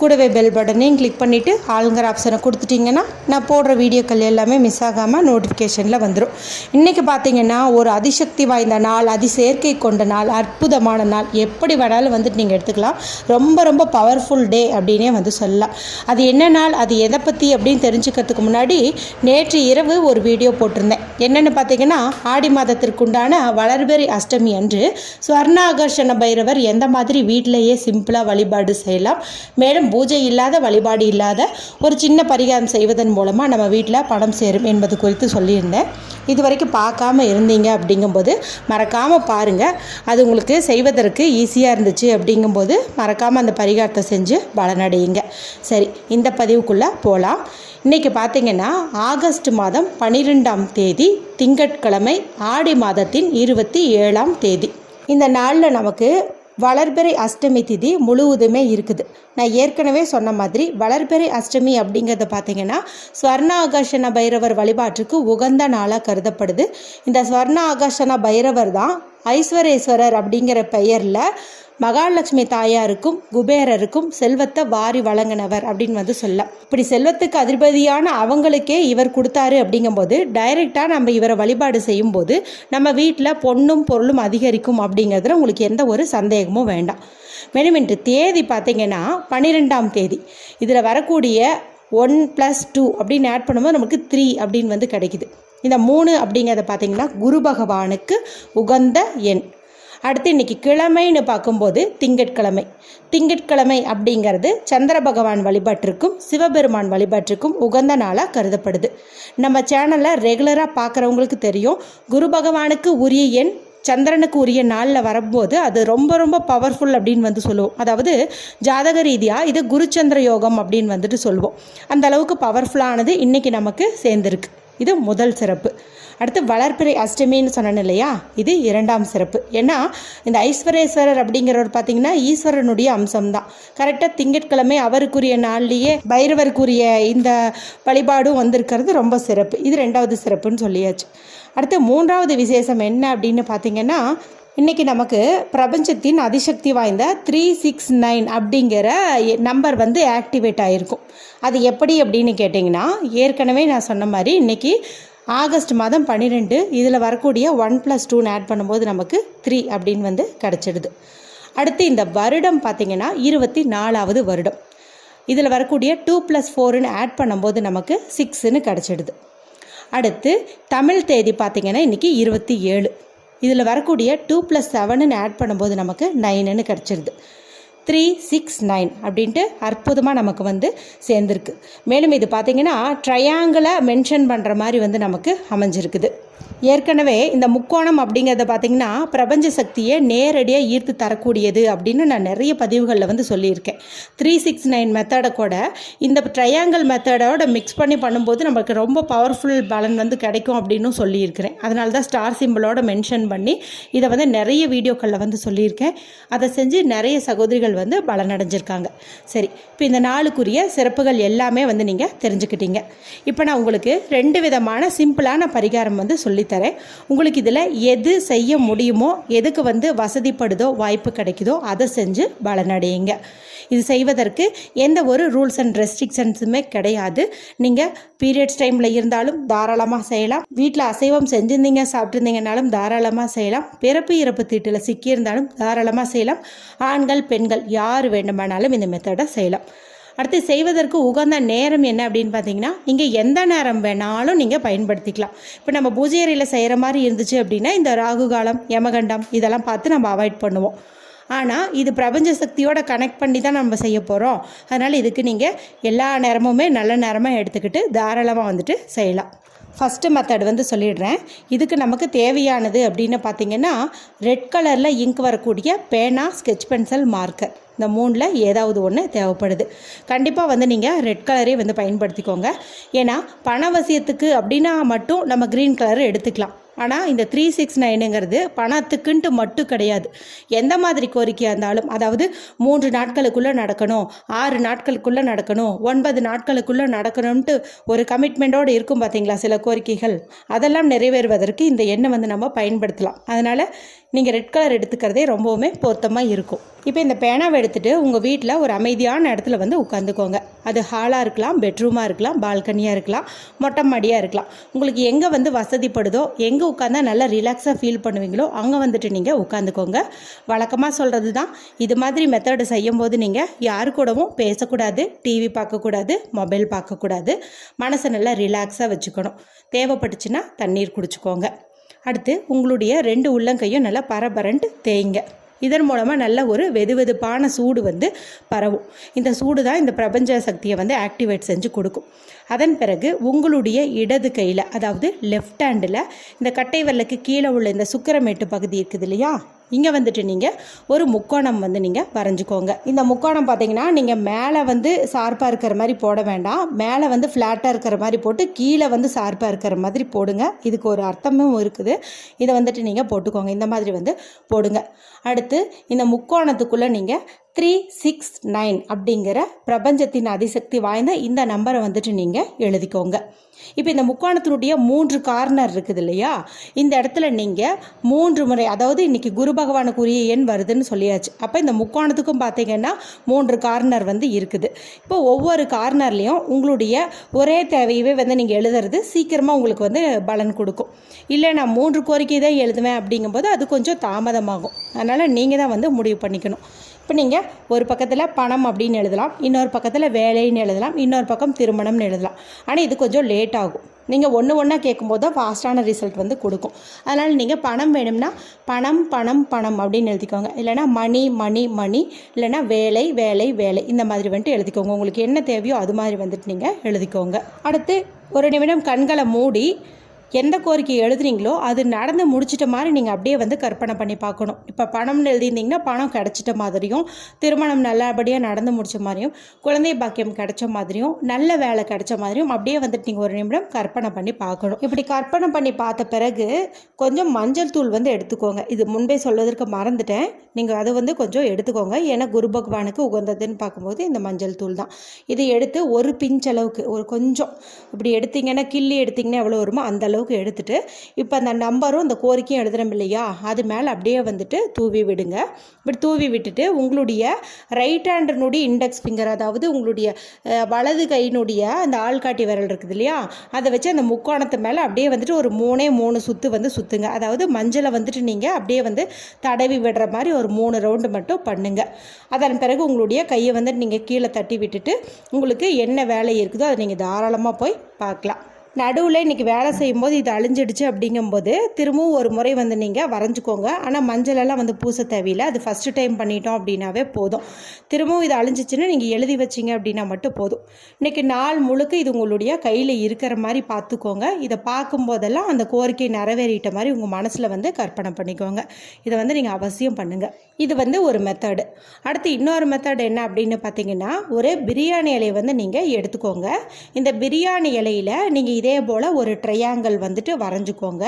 கூடவே பெல் பட்டனையும் கிளிக் பண்ணிவிட்டு ஆளுங்கிற ஆப்ஷனை கொடுத்துட்டிங்கன்னா நான் போடுற வீடியோக்கள் எல்லாமே மிஸ் ஆகாமல் நோட்டிஃபிகேஷனில் வந்துடும் இன்றைக்கி பார்த்தீங்கன்னா ஒரு அதிசக்தி வாய்ந்த நாள் அதிசேர்க்கை கொண்ட நாள் அற்புதமான நாள் எப்படி வேணாலும் வந்துட்டு நீங்கள் எடுத்துக்கலாம். ரொம்ப ரொம்ப பவர்ஃபுல் டே அப்படின்னே வந்து சொல்லலாம். அது என்ன நாள் அது எதை பற்றி அப்படின்னு தெரிஞ்சுக்கிறதுக்கு முன்னாடி நேற்று இரவு ஒரு வீடியோ போட்டிருந்தேன். என்னென்னு பார்த்தீங்கன்னா ஆடி மாதத்திற்குண்டான வளர்பெறி அஷ்டமி அன்று ஸ்வர்ணாகர்ஷண பைரவர் எந்த மாதிரி வீட்டிலேயே சிம்பிளாக வழிபாடு செய்யலாம். மேலும் பூஜை இல்லாத வழிபாடு இல்லாத ஒரு சின்ன பரிகாரம் செய்வதன் மூலமாக நம்ம வீட்டில் பணம் சேரும் என்பது குறித்து சொல்லியிருந்தேன். இது வரைக்கும் பார்க்காம இருந்தீங்க அப்படிங்கும்போது மறக்காமல் பாருங்கள் அது உங்களுக்கு செய்வதற்கு ஈஸியாக இருந்துச்சு அப்படிங்கும்போது மறக்காமல் அந்த பரிகாரத்தை செஞ்சு பலனடையுங்க. சரி இந்த பதிவுக்குள்ளே போகலாம் இன்றைக்கி பார்த்தீங்கன்னா ஆகஸ்ட் மாதம் பன்னிரெண்டாம் தேதி திங்கட்கிழமை ஆடி மாதத்தின் இருபத்தி ஏழாம் தேதி. இந்த நாளில் நமக்கு வளர்பிறை அஷ்டமி திதி முழுவதுமே இருக்குது. நான் ஏற்கனவே சொன்ன மாதிரி வளர்பிறை அஷ்டமி அப்படிங்கிறத பார்த்தீங்கன்னா ஸ்வர்ண ஆகர்ஷண பைரவர் வழிபாட்டுக்கு உகந்த நாளாக கருதப்படுது. இந்த ஸ்வர்ண ஆகர்ஷண பைரவர் தான் ஐஸ்வரேஸ்வரர் அப்படிங்கிற பெயரில் மகாலட்சுமி தாயாருக்கும் குபேரருக்கும் செல்வத்தை வாரி வழங்கினவர் அப்படின்னு வந்து சொல்ல. இப்படி செல்வத்துக்கு அதிபதியான அவங்களுக்கே இவர் கொடுத்தாரு அப்படிங்கும்போது டைரெக்டாக நம்ம இவரை வழிபாடு செய்யும்போது நம்ம வீட்டில் பொண்ணும் பொருளும் அதிகரிக்கும் அப்படிங்கிறதுல உங்களுக்கு எந்த ஒரு சந்தேகமும் வேண்டாம். மேலும் இன்று தேதி பார்த்தீங்கன்னா பன்னிரெண்டாம் தேதி. இதில் வரக்கூடிய ஒன் ப்ளஸ் டூ அப்படின்னு ஆட் பண்ணும்போது நமக்கு த்ரீ அப்படின்னு வந்து கிடைக்குது. இந்த மூணு அப்படிங்கிறத பார்த்தீங்கன்னா குரு பகவானுக்கு உகந்த எண். அடுத்து இன்றைக்கி கிழமைன்னு பார்க்கும்போது திங்கட்கிழமை. திங்கட்கிழமை அப்படிங்கிறது சந்திர பகவான் வழிபாட்டிற்கும் சிவபெருமான் வழிபாட்டிற்கும் உகந்த நாளாக கருதப்படுது. நம்ம சேனலில் ரெகுலராக பார்க்குறவங்களுக்கு தெரியும் குரு பகவானுக்கு உரிய எண் சந்திரனுக்கு உரிய நாளில் வரும்போது அது ரொம்ப ரொம்ப பவர்ஃபுல் அப்படின்னு வந்து சொல்லுவோம். அதாவது ஜாதக ரீதியாக இது குருச்சந்திர யோகம் அப்படின்னு வந்துட்டு சொல்லுவோம். அந்த அளவுக்கு பவர்ஃபுல்லானது இன்றைக்கி நமக்கு சேர்ந்துருக்கு. இது முதல் சிறப்பு. அடுத்து வளர்ப்பிறை அஷ்டமின்னு சொன்னேன் இல்லையா? இது இரண்டாம் சிறப்பு. ஏன்னா இந்த ஐஸ்வரேஸ்வரர் அப்படிங்கிறவர் பார்த்தீங்கன்னா ஈஸ்வரனுடைய அம்சம்தான். கரெக்டாக திங்கட்கிழமை அவருக்குரிய நாள்லேயே பைரவருக்குரிய இந்த வழிபாடும் வந்திருக்கிறது ரொம்ப சிறப்பு. இது ரெண்டாவது சிறப்புன்னு சொல்லியாச்சு. அடுத்து மூன்றாவது விசேஷம் என்ன அப்படின்னு பார்த்தீங்கன்னா இன்றைக்கி நமக்கு பிரபஞ்சத்தின் அதிசக்தி வாய்ந்த த்ரீ சிக்ஸ் நைன் அப்படிங்கிற நம்பர் வந்து ஆக்டிவேட் ஆகிருக்கும் அது எப்படி அப்படின்னு கேட்டிங்கன்னா ஏற்கனவே நான் சொன்ன மாதிரி இன்றைக்கி ஆகஸ்ட் மாதம் பன்னிரெண்டு இதில் வரக்கூடிய ஒன் ப்ளஸ் டூன்னு ஆட் பண்ணும்போது நமக்கு த்ரீ அப்படின்னு வந்து கிடச்சிடுது. அடுத்து இந்த வருடம் பார்த்திங்கன்னா இருபத்தி நாலாவது வருடம். இதில் வரக்கூடிய டூ ப்ளஸ் ஃபோருன்னு ஆட் பண்ணும்போது நமக்கு சிக்ஸுன்னு கிடச்சிடுது. அடுத்து தமிழ் தேதி பார்த்திங்கன்னா இன்றைக்கி இருபத்தி ஏழு. இதில் வரக்கூடிய டூ ப்ளஸ் செவனுன்னு ஆட் பண்ணும்போது நமக்கு நைனுன்னு கிடச்சிருது. த்ரீ சிக்ஸ் நைன் அப்படின்ட்டு அற்புதமாக நமக்கு வந்து சேர்ந்துருக்கு. மேலும் இது பார்த்திங்கன்னா ட்ரையாங்கிளை மென்ஷன் பண்ணுற மாதிரி வந்து நமக்கு அமைஞ்சிருக்குது. ஏற்கனவே இந்த முக்கோணம் அப்படிங்கிறத பார்த்திங்கன்னா பிரபஞ்ச சக்தியை நேரடியாக ஈர்த்து தரக்கூடியது அப்படின்னு நான் நிறைய பதிவுகளில் வந்து சொல்லியிருக்கேன். த்ரீ சிக்ஸ் நைன் மெத்தடை கூட இந்த ட்ரையாங்கிள் மெத்தடோட மிக்ஸ் பண்ணி பண்ணும்போது நமக்கு ரொம்ப பவர்ஃபுல் பலன் வந்து கிடைக்கும் அப்படின்னு சொல்லியிருக்கிறேன். அதனால தான் ஸ்டார் சிம்பிளோட மென்ஷன் பண்ணி இதை வந்து நிறைய வீடியோக்களில் வந்து சொல்லியிருக்கேன். அதை செஞ்சு நிறைய சகோதரிகள் வந்து பலனடைஞ்சிருக்காங்க. சரி இப்போ இந்த நாளுக்குரிய சிறப்புகள் எல்லாமே வந்து நீங்கள் தெரிஞ்சுக்கிட்டீங்க. இப்போ நான் உங்களுக்கு ரெண்டு விதமான சிம்பிளான பரிகாரம் வந்து சொல்லித்தரேன். உங்களுக்கு இதில் எது செய்ய முடியுமோ எதுக்கு வந்து வசதிப்படுதோ வாய்ப்பு கிடைக்குதோ அதை செஞ்சு பலனடையுங்க இது செய்வதற்கு எந்த ஒரு ரூல்ஸ் அண்ட் ரெஸ்ட்ரிக்ஷன்ஸுமே கிடையாது. நீங்கள் பீரியட்ஸ் டைமில் இருந்தாலும் தாராளமாக செய்யலாம். வீட்டில் அசைவம் செஞ்சுருந்தீங்க சாப்பிட்ருந்தீங்கனாலும் தாராளமாக செய்யலாம். பிறப்பு இறப்பு தீட்டில் சிக்கியிருந்தாலும் தாராளமாக செய்யலாம். ஆண்கள் பெண்கள் யார் வேண்டுமானாலும் இந்த மெத்தடை செய்யலாம். அடுத்து செய்வதற்கு உகந்த நேரம் என்ன அப்படின்னு பார்த்தீங்கன்னா நீங்கள் எந்த நேரம் வேணாலும் நீங்கள் பயன்படுத்திக்கலாம். இப்போ நம்ம பூஜை அறையில் செய்கிற மாதிரி இருந்துச்சு அப்படின்னா இந்த ராகு காலம் யமகண்டம் இதெல்லாம் பார்த்து நம்ம அவாய்ட் பண்ணுவோம். ஆனால் இது பிரபஞ்ச சக்தியோட கனெக்ட் பண்ணி தான் நம்ம செய்ய போகிறோம் அதனால் இதுக்கு நீங்கள் எல்லா நேரமுமே நல்ல நேரமாக எடுத்துக்கிட்டு தாராளமாக வந்துட்டு செய்யலாம். ஃபஸ்ட்டு மெத்தட் வந்து சொல்லிடுறேன். இதுக்கு நமக்கு தேவையானது அப்படின்னு பார்த்தீங்கன்னா ரெட் கலரில் இங்க் வரக்கூடிய பேனா ஸ்கெட்ச் பென்சில் மார்க்கர் இந்த மூணில் ஏதாவது ஒன்று தேவைப்படுது. கண்டிப்பாக வந்து நீங்கள் ரெட் கலரே வந்து பயன்படுத்திக்கோங்க. ஏன்னா பணவசியத்துக்கு அப்படின்னா மட்டும் நம்ம க்ரீன் கலர் எடுத்துக்கலாம். ஆனால் இந்த த்ரீ சிக்ஸ் நைனுங்கிறது பணத்துக்குன்ட்டு மட்டும் கிடையாது. எந்த மாதிரி கோரிக்கையாக இருந்தாலும் அதாவது மூன்று நாட்களுக்குள்ளே நடக்கணும் ஆறு நாட்களுக்குள்ளே நடக்கணும் ஒன்பது நாட்களுக்குள்ளே நடக்கணும்ட்டு ஒரு கமிட்மெண்ட்டோடு இருக்கும் பார்த்தீங்களா சில கோரிக்கைகள்? அதெல்லாம் நிறைவேறுவதற்கு இந்த எண்ணை வந்து நம்ம பயன்படுத்தலாம். அதனால் நீங்கள் ரெட் கலர் எடுத்துக்கிறதே ரொம்பவுமே பொருத்தமாக இருக்கும். இப்போ இந்த பேனாவை எடுத்துகிட்டு உங்கள் வீட்டில் ஒரு அமைதியான இடத்துல வந்து உட்காந்துக்கோங்க. அது ஹாலாக இருக்கலாம் பெட்ரூமாக இருக்கலாம் பால்கனியாக இருக்கலாம் மொட்டை மாடியாக இருக்கலாம். உங்களுக்கு எங்கே வந்து வசதிப்படுதோ எங்கே உட்காந்தா நல்லா ரிலாக்ஸாக ஃபீல் பண்ணுவீங்களோ அங்கே வந்துட்டு நீங்கள் உட்காந்துக்கோங்க. வழக்கமாக சொல்கிறது தான் இது மாதிரி மெத்தடு செய்யும்போது நீங்கள் யாரு கூடவும் பேசக்கூடாது டிவி பார்க்கக்கூடாது மொபைல் பார்க்கக்கூடாது. மனசை நல்லா ரிலாக்ஸாக வச்சுக்கணும். தேவைப்பட்டுச்சுன்னா தண்ணீர் குடிச்சுக்கோங்க. அடுத்து உங்களுடைய ரெண்டு உள்ளங்கையும் நல்லா பரபரன்ட்டு தேய்ங்க. இதன் மூலமாக நல்ல ஒரு வெதுவெதுப்பான சூடு வந்து பரவும். இந்த சூடு தான் இந்த பிரபஞ்ச சக்தியை வந்து ஆக்டிவேட் செஞ்சு கொடுக்கும். அதன் பிறகு உங்களுடைய இடது கையில் அதாவது லெஃப்ட் ஹேண்டில் இந்த கட்டை வெள்ளைக்கு கீழே உள்ள இந்த சுக்கரமேட்டு பகுதி இருக்குது இல்லையா? இங்கே வந்துட்டு நீங்கள் ஒரு முக்கோணம் வந்து நீங்கள் வரைஞ்சிக்கோங்க. இந்த முக்கோணம் பார்த்தீங்கன்னா நீங்கள் மேலே வந்து சார்பாக இருக்கிற மாதிரி போட வேண்டாம். மேலே வந்து ஃப்ளாட்டாக இருக்கிற மாதிரி போட்டு கீழே வந்து சார்பாக இருக்கிற மாதிரி போடுங்க. இதுக்கு ஒரு அர்த்தமும் இருக்குது. இதை வந்துட்டு நீங்கள் போட்டுக்கோங்க. இந்த மாதிரி வந்து போடுங்க. அடுத்து இந்த முக்கோணத்துக்குள்ளே நீங்கள் த்ரீ சிக்ஸ் நைன் அப்படிங்கிற பிரபஞ்சத்தின் அதிசக்தி வாய்ந்த இந்த நம்பரை வந்துட்டு நீங்கள் எழுதிக்கோங்க. இப்போ இந்த முக்கோணத்தினுடைய மூன்று கார்னர் இருக்குது இல்லையா? இந்த இடத்துல நீங்கள் மூன்று முறை அதாவது இன்னைக்கு குரு பகவானுக்குரிய எண் வருதுன்னு சொல்லியாச்சு. அப்போ இந்த முக்கோணத்துக்கும் பார்த்தீங்கன்னா மூன்று கார்னர் வந்து இருக்குது. இப்போ ஒவ்வொரு கார்னர்லேயும் உங்களுடைய ஒரே தேவையவே வந்து நீங்கள் எழுதுறது சீக்கிரமாக உங்களுக்கு வந்து பலன் கொடுக்கும். இல்லை நான் மூன்று கோரிக்கை தான் எழுதுவேன் அப்படிங்கும்போது அது கொஞ்சம் தாமதமாகும். அதனால் நீங்கள் தான் வந்து முடிவு பண்ணிக்கணும். இப்போ நீங்கள் ஒரு பக்கத்தில் பணம் அப்படின்னு எழுதலாம் இன்னொரு பக்கத்தில் வேலைன்னு எழுதலாம் இன்னொரு பக்கம் திருமணம்னு எழுதலாம். ஆனால் இது கொஞ்சம் லேட் ஆகும். நீங்கள் ஒன்று ஒன்றா கேட்கும்போது தான் ஃபாஸ்ட்டான ரிசல்ட் வந்து கொடுக்கும். அதனால் நீங்கள் பணம் வேணும்னா பணம் பணம் பணம் அப்படின்னு எழுதிக்கோங்க. இல்லைனா மணி மணி மணி இல்லைனா வேலை வேலை வேலை இந்த மாதிரி வந்துட்டு எழுதிக்கோங்க. உங்களுக்கு என்ன தேவையோ அது மாதிரி வந்துட்டு நீங்கள் எழுதிக்கோங்க. அடுத்து ஒரு நிமிடம் கண்களை மூடி எந்த கோரிக்கை எழுதுறீங்களோ அது நடந்து முடிச்சிட்ட மாதிரி நீங்கள் அப்படியே வந்து கற்பனை பண்ணி பார்க்கணும். இப்போ பணம்னு எழுதியிருந்தீங்கன்னா பணம் கிடச்சிட்ட மாதிரியும் திருமணம் நல்லபடியாக நடந்து முடிச்ச மாதிரியும் குழந்தை பாக்கியம் கிடைச்ச மாதிரியும் நல்ல வேலை கிடைச்ச மாதிரியும் அப்படியே வந்துட்டு நீங்கள் ஒரு நிமிடம் கற்பனை பண்ணி பார்க்கணும். இப்படி கற்பனை பண்ணி பார்த்த பிறகு கொஞ்சம் மஞ்சள் தூள் வந்து எடுத்துக்கோங்க. இது முன்பே சொல்வதற்கு மறந்துட்டேன். நீங்கள் அது வந்து கொஞ்சம் எடுத்துக்கோங்க. ஏன்னா குரு பகவானுக்கு உகந்ததுன்னு பார்க்கும்போது இந்த மஞ்சள் தூள் தான். இதை எடுத்து ஒரு பிஞ்ச் அளவுக்கு ஒரு கொஞ்சம் இப்படி எடுத்தீங்கன்னா கிள்ளி எடுத்தீங்கன்னா எவ்வளோ வருமோ அந்த அளவுக்கு எடுத்துட்டு இப்போ அந்த நம்பரும் இந்த கோரிக்கையும் எழுதுறோம் இல்லையா? அது மேலே அப்படியே வந்துட்டு தூவி விடுங்க. இப்படி தூவி விட்டுட்டு உங்களுடைய ரைட் ஹேண்டனுடைய இண்டெக்ஸ் ஃபிங்கர் அதாவது உங்களுடைய வலது கையினுடைய அந்த ஆள்காட்டி விரல் இருக்குது இல்லையா? அதை வச்சு அந்த முக்கோணத்து மேலே அப்படியே வந்துட்டு ஒரு மூணே மூணு சுற்று வந்து சுற்றுங்க அதாவது மஞ்சளை வந்துட்டு நீங்கள் அப்படியே வந்து தடவி விடுற மாதிரி ஒரு மூணு ரவுண்டு மட்டும் பண்ணுங்க. அதன் பிறகு உங்களுடைய கையை வந்து நீங்கள் கீழே தட்டி விட்டுட்டு உங்களுக்கு என்ன வேலை இருக்குதோ அதை நீங்கள் தாராளமாக போய் பார்க்கலாம். நடுவில் இன்றைக்கி வேலை செய்யும்போது இது அழிஞ்சிடுச்சு அப்படிங்கும்போது திரும்பவும் ஒரு முறை வந்து நீங்கள் வரைஞ்சிக்கோங்க. ஆனால் மஞ்சளெல்லாம் வந்து பூச தேவையில்லை. அது ஃபஸ்ட்டு டைம் பண்ணிட்டோம் அப்படின்னாவே போதும். திரும்பவும் இது அழிஞ்சிச்சுன்னா நீங்கள் எழுதி வச்சிங்க அப்படின்னா மட்டும் போதும். இன்றைக்கி நாள் முழுக்க இது உங்களுடைய கையில் இருக்கிற மாதிரி பார்த்துக்கோங்க. இதை பார்க்கும்போதெல்லாம் அந்த கோரிக்கை நிறைவேறிட்ட மாதிரி உங்கள் மனசில் வந்து கற்பனை பண்ணிக்கோங்க. இதை வந்து நீங்கள் அவசியம் பண்ணுங்கள் இது வந்து ஒரு மெத்தடு அடுத்து இன்னொரு மெத்தட் என்ன அப்படின்னு பார்த்தீங்கன்னா ஒரு பிரியாணி இலையை வந்து நீங்கள் எடுத்துக்கோங்க. இந்த பிரியாணி இலையில் நீங்கள் இதே போல் ஒரு ட்ரையாங்கிள் வந்துட்டு வரைஞ்சிக்கோங்க.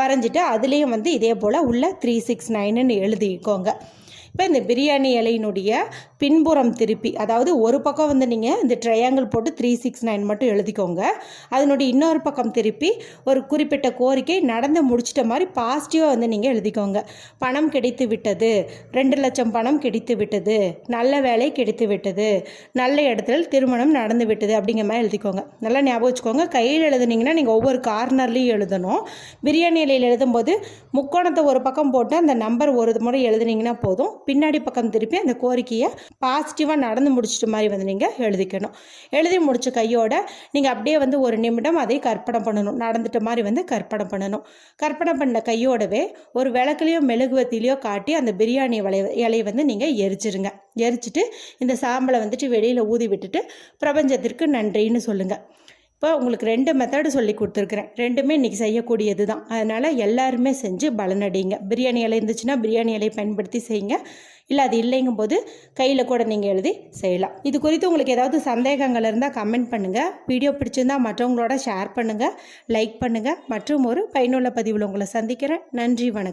வரைஞ்சிட்டு அதுலேயும் வந்து இதே போல் உள்ள த்ரீ சிக்ஸ் நைனுன்னு எழுதிக்கோங்க. இப்போ இந்த பிரியாணி இலையினுடைய பின்புறம் திருப்பி அதாவது ஒரு பக்கம் வந்து நீங்கள் இந்த ட்ரையாங்கிள் போட்டு த்ரீ சிக்ஸ் நைன் மட்டும் எழுதிக்கோங்க. அதனுடைய இன்னொரு பக்கம் திருப்பி ஒரு குறிப்பிட்ட கோரிக்கை நடந்து முடிச்சிட்ட மாதிரி பாசிட்டிவாக வந்து நீங்கள் எழுதிக்கோங்க. பணம் கிடைத்து விட்டது. ரெண்டு லட்சம் பணம் கிடைத்து விட்டது. நல்ல வேலை கிடைத்து விட்டது. நல்ல இடத்துல திருமணம் நடந்து விட்டது அப்படிங்கிற மாதிரி எழுதிக்கோங்க. நல்லா ஞாபகம் வச்சுக்கோங்க. கையில் எழுதுனீங்கன்னா நீங்கள் ஒவ்வொரு கார்னர்லேயும் எழுதணும். பிரியாணி இலையில் எழுதும்போது முக்கோணத்தை ஒரு பக்கம் போட்டு அந்த நம்பர் ஒரு முறை எழுதுனீங்கன்னா போதும். பின்னாடி பக்கம் திருப்பி அந்த கோரிக்கையை பாசிட்டிவாக நடந்து முடிச்சிட்டு மாதிரி வந்து நீங்கள் எழுதிக்கணும். எழுதி முடிச்ச கையோட நீங்கள் அப்படியே வந்து ஒரு நிமிடம் அதை கற்பனை பண்ணணும். நடந்துட்ட மாதிரி வந்து கற்பனை பண்ணணும். கற்பனை பண்ண கையோடவே ஒரு விளக்குலையோ மெழுகுவத்திலையோ காட்டி அந்த பிரியாணி வலை இலையை வந்து நீங்கள் எரிச்சிருங்க. எரிச்சிட்டு இந்த சாம்பலை வந்துட்டு வெளியில் ஊதி விட்டுட்டு பிரபஞ்சத்திற்கு நன்றின்னு சொல்லுங்கள் இப்போ உங்களுக்கு ரெண்டு மெத்தடு சொல்லி கொடுத்துருக்குறேன். ரெண்டுமே இன்றைக்கி செய்யக்கூடியது தான். அதனால் எல்லாருமே செஞ்சு பலனடிங்க. பிரியாணி இலை இருந்துச்சுன்னா பிரியாணி இலையை பயன்படுத்தி செய்யுங்க. இல்லை அது இல்லைங்கும் போது கையில் கூட நீங்கள் எழுதி செய்யலாம். இது குறித்து உங்களுக்கு ஏதாவது சந்தேகங்கள் இருந்தால் கமெண்ட் பண்ணுங்கள் வீடியோ பிடிச்சிருந்தா மற்றவங்களோட ஷேர் பண்ணுங்கள் லைக் பண்ணுங்கள் மற்றும் ஒரு பயனுள்ள பதிவில் உங்களை சந்திக்கிறேன். நன்றி வணக்கம்.